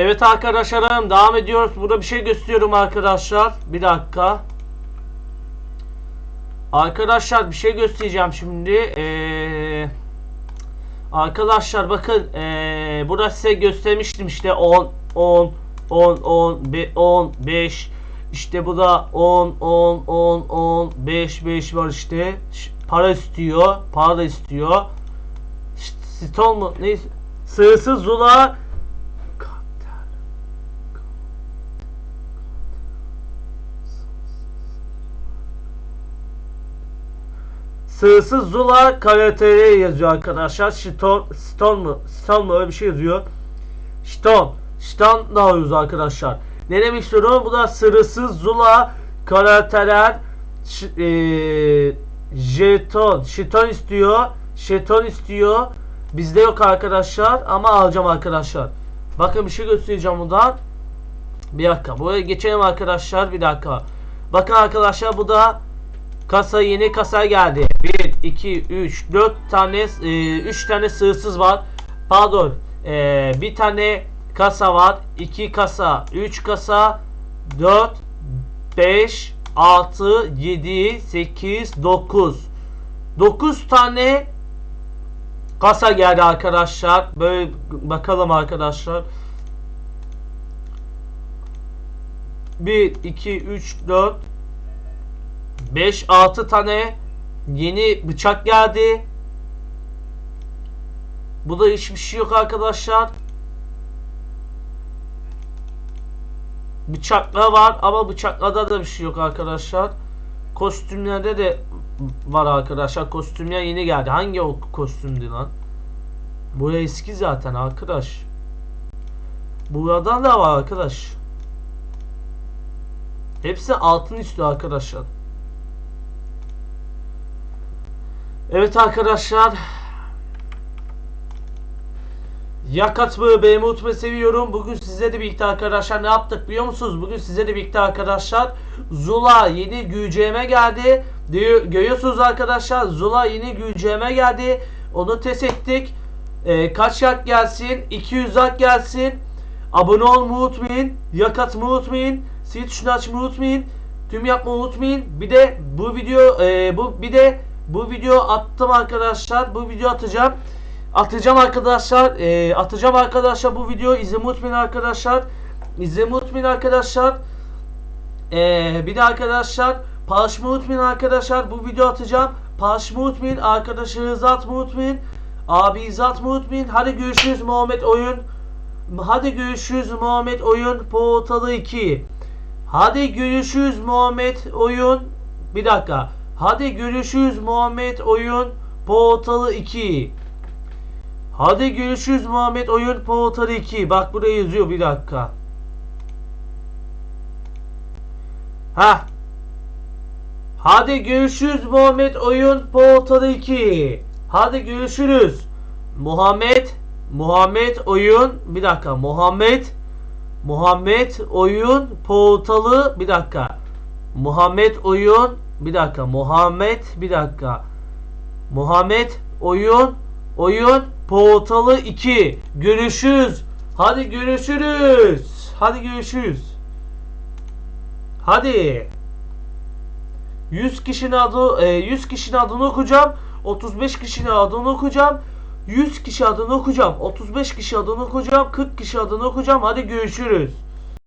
Evet arkadaşlarım devam ediyoruz. Burada bir şey gösteriyorum arkadaşlar. Bir dakika. Arkadaşlar bir şey göstereceğim şimdi. Ee, arkadaşlar bakın ee, burada size göstermiştim işte 10 10 10 10 be- 10 5 işte bu da 10 10 10 10 5 5 var işte. Para istiyor. Para istiyor. Ston mu? Neyse. Sığırsız Zula Sığsız Zula KVTR yazıyor arkadaşlar. Stone, Stone mu? Stone mu? Öyle bir şey yazıyor. Stone. Stone da alıyoruz arkadaşlar. Ne demek istiyorum? Bu da sırısız Zula karakterler eee, jeton. Jeton istiyor. Jeton istiyor. Bizde yok arkadaşlar ama alacağım arkadaşlar. Bakın bir şey göstereceğim buradan. Bir dakika. Buraya geçelim arkadaşlar. Bir dakika. Bakın arkadaşlar bu da Kasa yeni kasa geldi. 1, 2, 3, 4 tane, 3 tane sığırsız var. Pardon. e, bir tane kasa var. 2 kasa, 3 kasa, 4, 5, 6, 7, 8, 9. 9 tane kasa geldi arkadaşlar. Böyle bakalım arkadaşlar. 1, 2, 3, 4, 5-6 tane yeni bıçak geldi. Bu da hiçbir şey yok arkadaşlar. Bıçaklar var ama bıçaklarda da bir şey yok arkadaşlar. Kostümlerde de var arkadaşlar. Kostümler yeni geldi. Hangi o kostümdü lan? Bu eski zaten arkadaş. Buradan da var arkadaş. Hepsi altın istiyor arkadaşlar. Evet arkadaşlar. Yakatımı beğenmeyi unutmayı seviyorum. Bugün size de birlikte arkadaşlar ne yaptık biliyor musunuz? Bugün size de birlikte arkadaşlar Zula yeni güncelleme geldi. Görüyorsunuz arkadaşlar Zula yeni güncelleme geldi. Onu test ettik. Ee, kaç yak gelsin? 200 yak gelsin. Abone olmayı unutmayın. Yakatmayı unutmayın. Zil tuşunu açmayı unutmayın. Tüm yapmayı unutmayın. Bir de bu video e, bu bir de bu video attım arkadaşlar. Bu video atacağım. Atacağım arkadaşlar. E, atacağım arkadaşlar bu video izlemeyi unutmayın arkadaşlar. İzlemeyi unutmayın arkadaşlar. E, bir de arkadaşlar paylaşmayı unutmayın arkadaşlar. Bu video atacağım. Paylaşmayı unutmayın. Arkadaşlarınıza atmayı unutmayın. Abinize atmayı unutmayın. Hadi görüşürüz Muhammed Oyun. Hadi görüşürüz Muhammed Oyun Portalı 2. Hadi görüşürüz Muhammed Oyun. Bir dakika. Hadi görüşürüz Muhammed Oyun Portalı 2. Hadi görüşürüz Muhammed Oyun Portalı 2. Bak buraya yazıyor bir dakika. Ha. Hadi görüşürüz Muhammed Oyun Portalı 2. Hadi görüşürüz. Muhammed Muhammed Oyun bir dakika. Muhammed Muhammed Oyun Portalı bir dakika. Muhammed Oyun bir dakika. Muhammed bir dakika. Muhammed Oyun Oyun Portalı 2. Görüşürüz. Hadi görüşürüz. Hadi görüşürüz. Hadi. 100 kişinin adı e, 100 kişinin adını okuyacağım. 35 kişinin adını okuyacağım. 100 kişi adını okuyacağım. 35 kişi adını okuyacağım. 40 kişi adını okuyacağım. Hadi görüşürüz.